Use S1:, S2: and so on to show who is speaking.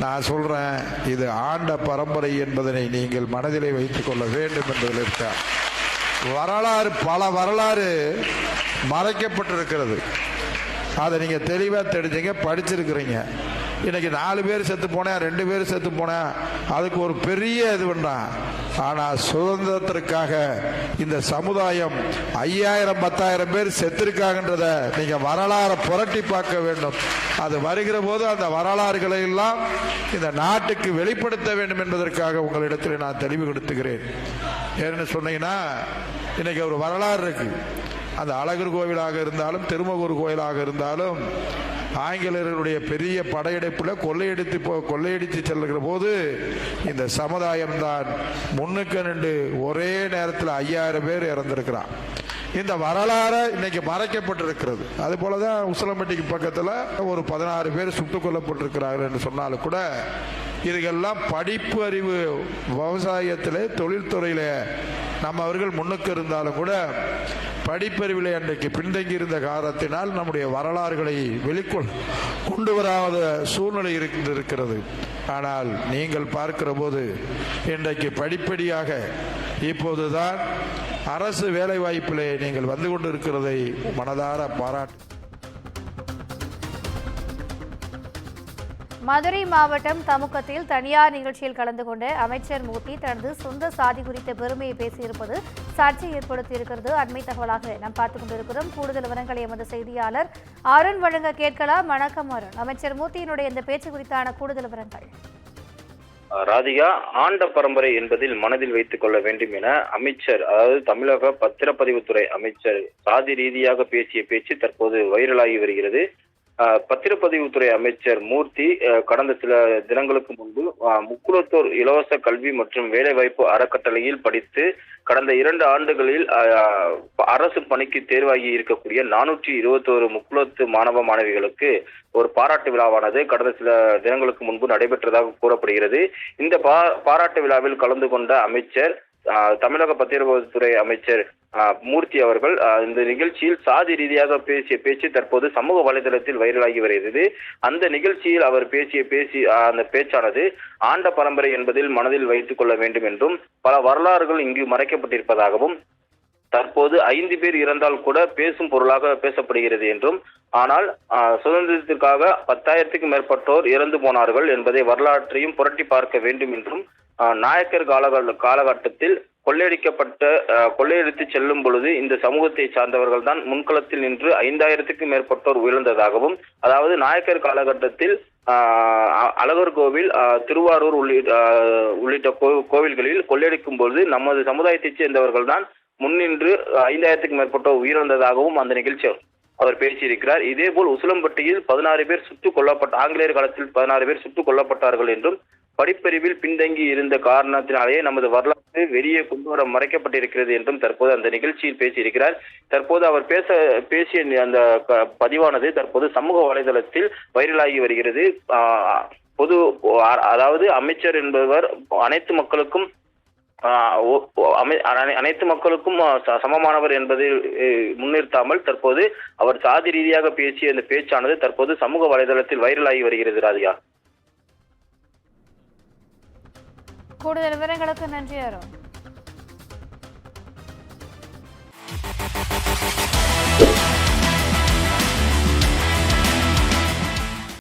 S1: நான் சொல்றேன் இது ஆண்ட பரம்பரை என்பதனை நீங்கள் மனதிலே வைத்துக் கொள்ள வேண்டும் என்பதில் இருக்க வரலாறு பல வரலாறு மறைக்கப்பட்டிருக்கிறது. அதை நீங்க தெளிவா தெரிஞ்சுங்க படிச்சிருக்கிறீங்க. இன்னைக்கு நாலு பேர் செத்து போனேன் ரெண்டு பேர் செத்து போனேன் அதுக்கு ஒரு பெரிய இது வேண்டாம் ஆனால் சுதந்திரத்திற்காக இந்த சமுதாயம் ஐயாயிரம் பத்தாயிரம் பேர் செத்திருக்காங்கன்றத நீங்கள் வரலாறை புரட்டி பார்க்க வேண்டும். அது வருகிற போது அந்த வரலாறுகளை எல்லாம் இந்த நாட்டுக்கு வெளிப்படுத்த வேண்டும் என்பதற்காக உங்களிடத்தில் நான் தெளிவு கொடுத்துக்கிறேன் ஏன்னு சொன்னீங்கன்னா இன்னைக்கு ஒரு வரலாறு இருக்கு. அந்த அழகர் கோவிலாக இருந்தாலும் திருமகூர் கோயிலாக இருந்தாலும் ஆங்கிலேயர்களுடைய பெரிய படையெடுப்பில் கொள்ளையடித்து போ கொள்ளையடித்து செல்லுகிற போது இந்த சமுதாயம் தான் முன்னுக்கு நின்று ஒரே நேரத்தில் ஐயாயிரம் பேர் இறந்திருக்கிறான். இந்த வரலாறு இன்னைக்கு மறைக்கப்பட்டிருக்கிறது. அது போலதான் உசிலம்பட்டிக்கு பக்கத்தில் ஒரு பதினாறு பேர் சுட்டுக் கொல்லப்பட்டிருக்கிறார்கள் என்று சொன்னாலும் கூட இதுக்கெல்லாம் படிப்பு அறிவு விவசாயத்தில் தொழில்துறையில் நம்ம அவர்கள் முன்னுக்கு இருந்தாலும் கூட படிப்பறிவில் அன்றைக்கு பின்தங்கி இருந்த காரணத்தினால் நம்முடைய வரலாறுகளை வெளிக்கொள் கொண்டு வராத சூழ்நிலை இருக்கிறது ஆனால் நீங்கள் பார்க்கிற போது இன்றைக்கு படிப்படியாக இப்போதுதான் அரசு வேலைவாய்ப்பிலே நீங்கள் வந்து கொண்டிருக்கிறதை மனதார பாராட்டு
S2: மதுரை மாவட்டம் தமுக்கத்தில் தனியார் நிகழ்ச்சியில் கலந்து கொண்ட அமைச்சர் மூர்த்தி தனது சொந்த சாதி குறித்த பெருமையை பேசியிருப்பது சர்ச்சை ஏற்படுத்தியிருக்கிறது. அண்மை தகவலாக நாம் பார்த்துக் கொண்டிருக்கிறோம். கூடுதல் விவரங்களை எமது செய்தியாளர் அருண் வழங்க கேட்கலாம். வணக்கம் அருண். அமைச்சர் மூர்த்தியினுடைய இந்த பேச்சு குறித்தான கூடுதல் விவரங்கள்.
S3: ராதிகா ஆண்ட பரம்பரை என்பதில் மனதில் வைத்துக் கொள்ள வேண்டும் என அமைச்சர் அதாவது தமிழக பத்திரப்பதிவுத்துறை அமைச்சர் சாதி ரீதியாக பேசிய பேச்சு தற்போது வைரலாகி வருகிறது. பத்திரப்பதிவுத்துறை அமைச்சர் மூர்த்தி கடந்த சில தினங்களுக்கு முன்பு முக்குளத்தூர் இலவச கல்வி மற்றும் வேலைவாய்ப்பு அறக்கட்டளையில் படித்து கடந்த இரண்டு ஆண்டுகளில் அரசு பணிக்கு தேர்வாகி இருக்கக்கூடிய நானூற்றி இருபத்தோரு முக்குளத்து மாணவ மாணவிகளுக்கு ஒரு பாராட்டு விழாவானது கடந்த சில தினங்களுக்கு முன்பு நடைபெற்றதாக கூறப்படுகிறது. இந்த பாராட்டு விழாவில் கலந்து கொண்ட அமைச்சர் தமிழக பத்திரப்பதிவுத்துறை அமைச்சர் மூர்த்தி அவர்கள் இந்த நிகழ்ச்சியில் சாதி ரீதியாக பேசிய பேச்சு தற்போது சமூக வலைதளத்தில் வைரலாகி வருகிறது. அந்த நிகழ்ச்சியில் அவர் பேசிய பேசி அந்த பேச்சானது ஆண்ட பரம்பரை என்பதில் மனதில் வைத்துக் கொள்ள வேண்டும் என்றும் பல வரலாறுகள் இங்கு மறைக்கப்பட்டிருப்பதாகவும் தற்போது ஐந்து பேர் இறந்தால் கூட பேசும் பொருளாக பேசப்படுகிறது என்றும் ஆனால் சுதந்திரத்திற்காக பத்தாயிரத்துக்கும் மேற்பட்டோர் இறந்து போனார்கள் என்பதை வரலாற்றையும் புரட்டி பார்க்க வேண்டும் என்றும் நாயக்கர் காலகட்ட காலகட்டத்தில் கொள்ளையடிக்கப்பட்ட கொள்ளையடித்து செல்லும் பொழுது இந்த சமூகத்தை சார்ந்தவர்கள் தான் முன்களத்தில் நின்று ஐந்தாயிரத்துக்கும் மேற்பட்டோர் உயர்ந்ததாகவும் அதாவது நாயக்கர் காலகட்டத்தில் அ- அழகர் கோவில் திருவாரூர் உள்ளிட்ட உள்ளிட்ட கோ- கோவில்களில் கொள்ளையடிக்கும் பொழுது நமது சமுதாயத்தைச் சேர்ந்தவர்கள் தான் முன்னின்று ஐந்தாயிரத்துக்கும் மேற்பட்டோர் உயிரிழந்ததாகவும் அந்த நிகழ்ச்சி அவர் பேசியிருக்கிறார். இதேபோல் உசிலம்பட்டியில் பதினாறு பேர் சுட்டுக் கொல்லப்பட்ட ஆங்கிலேயர் காலத்தில் பதினாறு பேர் சுட்டுக் கொல்லப்பட்டார்கள் என்றும் படிப்பறிவில் பின்தங்கி இருந்த காரணத்தினாலேயே நமது வரலாறு வெளியே கொண்டு வர மறைக்கப்பட்டிருக்கிறது என்றும் தற்போது அந்த நிகழ்ச்சியில் பேசியிருக்கிறார். தற்போது அவர் பேச பேசிய அந்த பதிவானது தற்போது சமூக வலைதளத்தில் வைரலாகி வருகிறது. பொது அ- அதாவது அமைச்சர் என்பவர் அனைத்து மக்களுக்கும் அனைத்து மக்களுக்கும் ச- சமமானவர் என்பதை முன்னிறுத்தாமல் தற்போது அவர் சாதி ரீதியாக பேசிய இந்த பேச்சானது தற்போது சமூக வலைதளத்தில் வைரலாகி வருகிறது ராதிகா.
S2: கூடுதல் விவரங்களுக்கு நன்றி அருண்